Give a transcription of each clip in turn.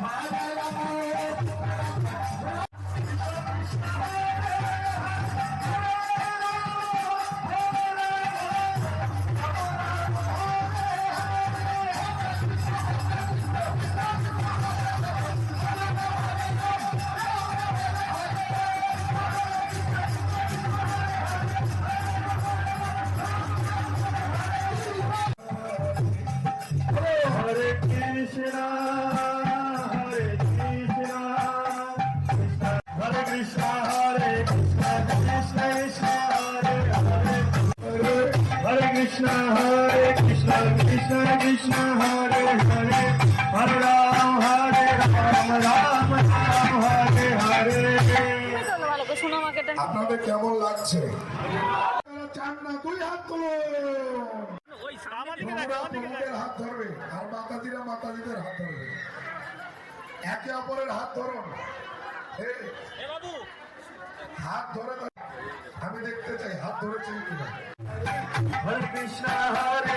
Bye. Krishna Hare Krishna Krishna Krishna Hare Hare Hare Ram Hare Ram Ram Ram Hare Hare আপনাদের কেমন লাগছে চান না দুই হাত প্রভুদের হাত ধরবে আর মাতাজিরা মাতাজিদের হাত ধরবে একে অপরের হাত ধরুন বাবু হাত ধরে আমি দেখতে চাই হাত ধরেছেন কিনা? হরে কৃষ্ণ হরে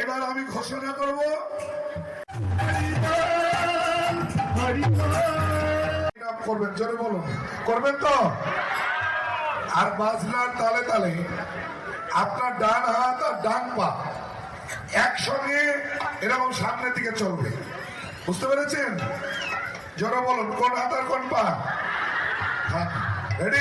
এবার আমি ঘোষণা করব করবেন, জোরে বলুন। করবেন তো? আর বাজনার তালে তালে আপনার ডান হাত আর ডান পা একসঙ্গে এরকম সামনের দিকে চলবে। বুঝতে পেরেছেন? জোরে বলুন, কোন হাত আর কোন পা? হ্যাঁ রেডি